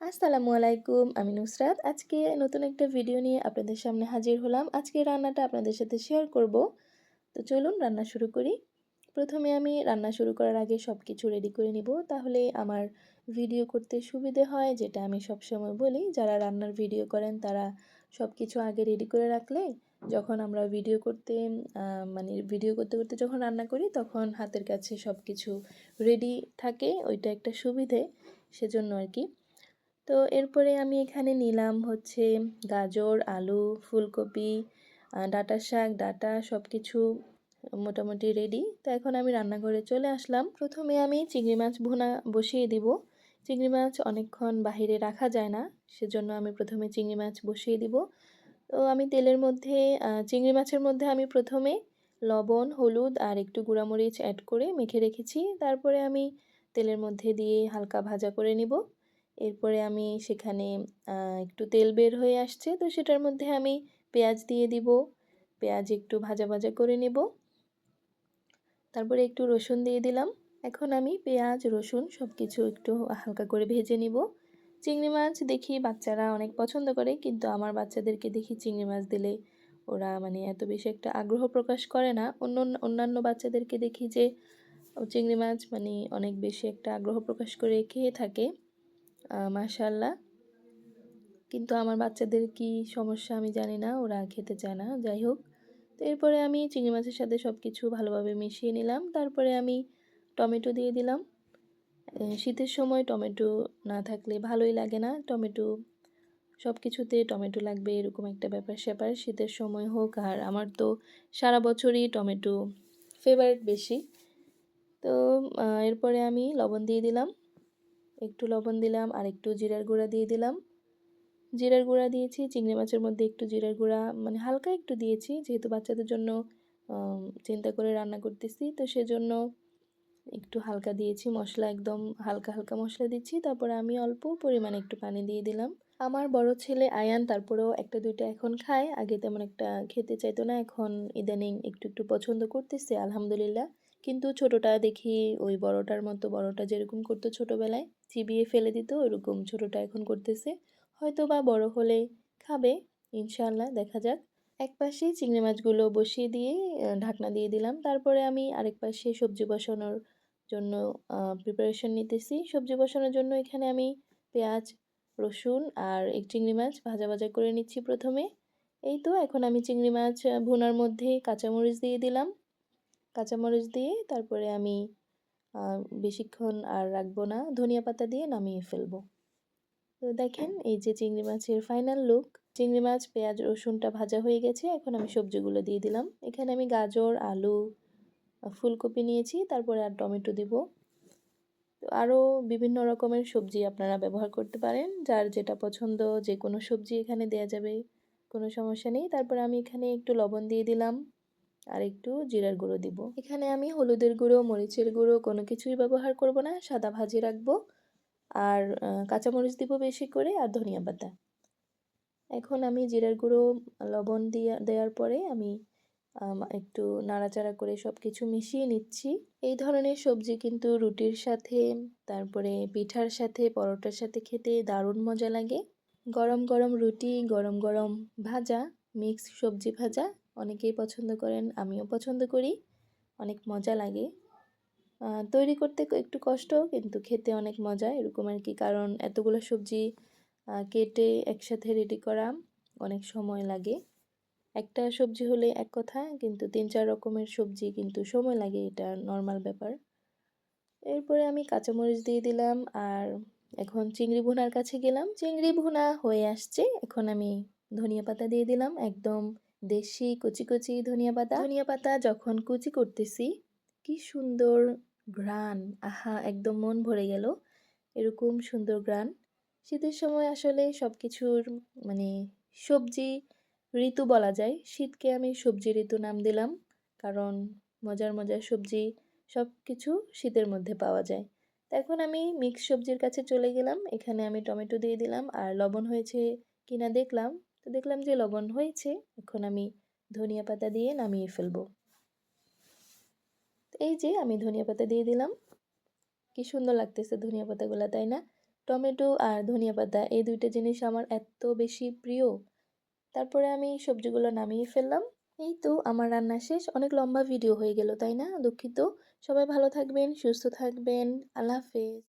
আসসালামু আলাইকুম আমি নুসরাত। আজকে নতুন একটা ভিডিও নিয়ে আপনাদের সামনে হাজির হলাম। আজকে রান্নাটা আপনাদের সাথে শেয়ার করব। তো চলুন রান্না শুরু করি। প্রথমে আমি রান্না শুরু করার আগে সব কিছু রেডি করে নিব। তাহলে আমার ভিডিও করতে সুবিধে হয়, যেটা আমি সব সময় বলি। যারা রান্নার ভিডিও করেন, তারা সব কিছু আগে রেডি করে রাখলে, যখন আমরা ভিডিও করতে মানে ভিডিও করতে করতে যখন রান্না করি, তখন হাতের কাছে সব কিছু রেডি থাকে। ওইটা একটা সুবিধে, সেজন্য আর কি। তো এরপরে আমি এখানে নিলাম হচ্ছে গাজর, আলু, ফুলকপি ডাটা শাক, ডাটা সব কিছু মোটামুটি রেডি তো এখন আমি রান্নাঘরে চলে আসলাম। প্রথমে আমি চিংড়ি মাছ ভুনা বসিয়ে দিব। চিংড়ি মাছ অনেকক্ষণ বাহিরে রাখা যায় না, সেজন্য আমি প্রথমে চিংড়ি মাছ বসিয়ে দিব। তো আমি তেলের মধ্যে চিংড়ি মাছের মধ্যে আমি প্রথমে লবণ, হলুদ আর একটু গুঁড়ামরিচ অ্যাড করে মেখে রেখেছি। তারপরে আমি তেলের মধ্যে দিয়ে হালকা ভাজা করে নিব। এরপরে আমি সেখানে একটু তেল বের হয়ে আসছে। তো সেটার মধ্যে আমি পেঁয়াজ দিয়ে দিব। পেঁয়াজ একটু ভাজা ভাজা করে নেব। তারপরে একটু রসুন দিয়ে দিলাম। এখন আমি পেঁয়াজ, রসুন সব কিছু একটু হালকা করে ভেজে নিব। চিংড়ি মাছ দেখি বাচ্চারা অনেক পছন্দ করে, কিন্তু আমার বাচ্চাদেরকে দেখি চিংড়ি মাছ দিলে ওরা মানে এত বেশি একটা আগ্রহ প্রকাশ করে না। অন্য, অন্যান্য বাচ্চাদেরকে দেখি যে চিংড়ি মাছ মানে অনেক বেশি একটা আগ্রহ প্রকাশ করে খেয়ে থাকে। মাশাল্লাহ কিন্তু আমার বাচ্চাদের কি সমস্যা আমি জানি না, ওরা খেতে চায় না, যাই হোক। তো এরপরে আমি চিংড়ি মাছের সাথে সব কিছু ভালোভাবে মিশিয়ে নিলাম। তারপরে আমি টমেটো দিয়ে দিলাম। শীতের সময় টমেটো না থাকলে ভালোই লাগে না। টমেটো সব কিছুতে টমেটো লাগবে, এরকম একটা ব্যাপার স্যাপার। শীতের সময় হোক, আর আমার তো সারা বছরই টমেটো ফেভারিট বেশি। তো এরপরে আমি লবণ দিয়ে দিলাম। একটু লবণ দিলাম, আর একটু জিরার গুঁড়া দিয়ে দিলাম। জিরার গুঁড়া দিয়েছি, চিংড়ি মাছের মধ্যে একটু জিরার গুঁড়া মানে হালকা একটু দিয়েছি, যেহেতু বাচ্চাদের জন্য চিন্তা করে রান্না করতেছি, তো সেজন্য একটু হালকা দিয়েছি, মশলা একদম হালকা হালকা মশলা দিচ্ছি, তারপরে আমি অল্প পরিমাণে একটু পানি দিয়ে দিলাম। আমার বড় ছেলে আয়ান, তারপরেও একটা দুইটা এখন খায়, আগে তেমন একটা খেতে চাইতো না, এখন ইদানিং একটু একটু পছন্দ করতেছে, আলহামদুলিল্লাহ। কিন্তু ছোটটা দেখি ওই বড়টার মতো, বড়টা যেরকম করতো ছোটোবেলায়, চিবিয়ে ফেলে দিত, ওরকম ছোটোটা এখন করতেছে। হয়তো বা বড় হলে খাবে ইনশাল্লাহ দেখা যাক। এক পাশে চিংড়ি মাছগুলো বসিয়ে দিয়ে ঢাকনা দিয়ে দিলাম। তারপরে আমি আরেক পাশে সবজি বসানোর জন্য প্রিপারেশন নিতেছি। সবজি বসানোর জন্য এখানে আমি পেঁয়াজ, রসুন আর এক চিংড়ি মাছ ভাজা ভাজা করে নিচ্ছি প্রথমে। এই তো, এখন আমি চিংড়ি মাছ ভুনার মধ্যে কাঁচামরিচ দিয়ে দিলাম। কাঁচামরিচ দিয়ে তারপরে আমি বেশিক্ষণ আর রাখব না। ধনিয়া পাতা দিয়ে নামিয়ে ফেলব। তো দেখেন, এই যে চিংড়ি মাছের ফাইনাল লুক চিংড়ি মাছ, পেঁয়াজ, রসুনটা ভাজা হয়ে গেছে। এখন আমি সবজিগুলো দিয়ে দিলাম। এখানে আমি গাজর, আলু ফুলকপি নিয়েছি। তারপরে আর টমেটো দিব। তো আরও বিভিন্ন রকমের সবজি আপনারা ব্যবহার করতে পারেন। যার যেটা পছন্দ যে কোনো সবজি এখানে দেয়া যাবে, কোনো সমস্যা নেই। তারপরে আমি এখানে একটু লবণ দিয়ে দিলাম। আর একটু জিরার গুঁড়ো দিব। এখানে আমি হলুদের গুঁড়ো, মরিচের গুঁড়ো কোনো কিছুই ব্যবহার করব না, সাদা ভাজি রাখব। আর কাঁচামরিচ দিব বেশি করে আর ধনিয়া পাতা। এখন আমি জিরার গুঁড়ো, লবণ দিয়ে, দেওয়ার পরে আমি একটু নাড়াচাড়া করে সব কিছু মিশিয়ে নিচ্ছি। এই ধরনের সবজি কিন্তু রুটির সাথে, তারপরে পিঠার সাথে, পরোটার সাথে খেতে দারুণ মজা লাগে। গরম গরম রুটি, গরম গরম ভাজা মিক্স সবজি ভাজা অনেকেই পছন্দ করেন, আমিও পছন্দ করি। অনেক মজা লাগে। তৈরি করতে একটু কষ্ট, কিন্তু খেতে অনেক মজা, এরকম আর কি। কারণ এতগুলো সবজি কেটে একসাথে রেডি করা অনেক সময় লাগে। একটা সবজি হলে এক কথা, কিন্তু তিন, চার রকমের সবজি কিন্তু সময় লাগে, এটা নর্মাল ব্যাপার। এরপরে আমি কাঁচামরিচ দিয়ে দিলাম, আর এখন চিংড়ি ভুনার কাছে গেলাম। চিংড়ি ভুনা হয়ে আসছে, এখন আমি ধনিয়া পাতা দিয়ে দিলাম, একদম দেশি কুচি কুচি ধনিয়া পাতা। ধনিয়া পাতা যখন কুচি করতেছি, কি সুন্দর ঘ্রাণ আহা, একদম মন ভরে গেল। এরকম সুন্দর ঘ্রাণ শীতের সময় আসলে সব কিছুর মানে সবজি ঋতু বলা যায়। শীতকে আমি সবজি ঋতু নাম দিলাম, কারণ মজার মজার সবজি সব কিছু শীতের মধ্যে পাওয়া যায়। এখন আমি মিক্স সবজির কাছে চলে গেলাম। এখানে আমি টমেটো দিয়ে দিলাম, আর লবণ হয়েছে কিনা দেখলাম। তো দেখলাম যে লবণ হয়েছে, এখন আমি ধনিয়া পাতা দিয়ে নামিয়ে ফেলব। এই যে আমি ধনিয়া পাতা দিয়ে দিলাম। কি সুন্দর লাগতেছে ধনিয়া পাতাগুলো, তাই না? টমেটো আর ধনিয়া পাতা, এই দুইটা জিনিস আমার এত বেশি প্রিয়। তারপরে আমি সবজিগুলো নামিয়ে ফেললাম। এই তো আমার রান্না শেষ। অনেক লম্বা ভিডিও হয়ে গেল, তাই না, দুঃখিত। সবাই ভালো থাকবেন, সুস্থ থাকবেন। আল্লাহ হাফেজ।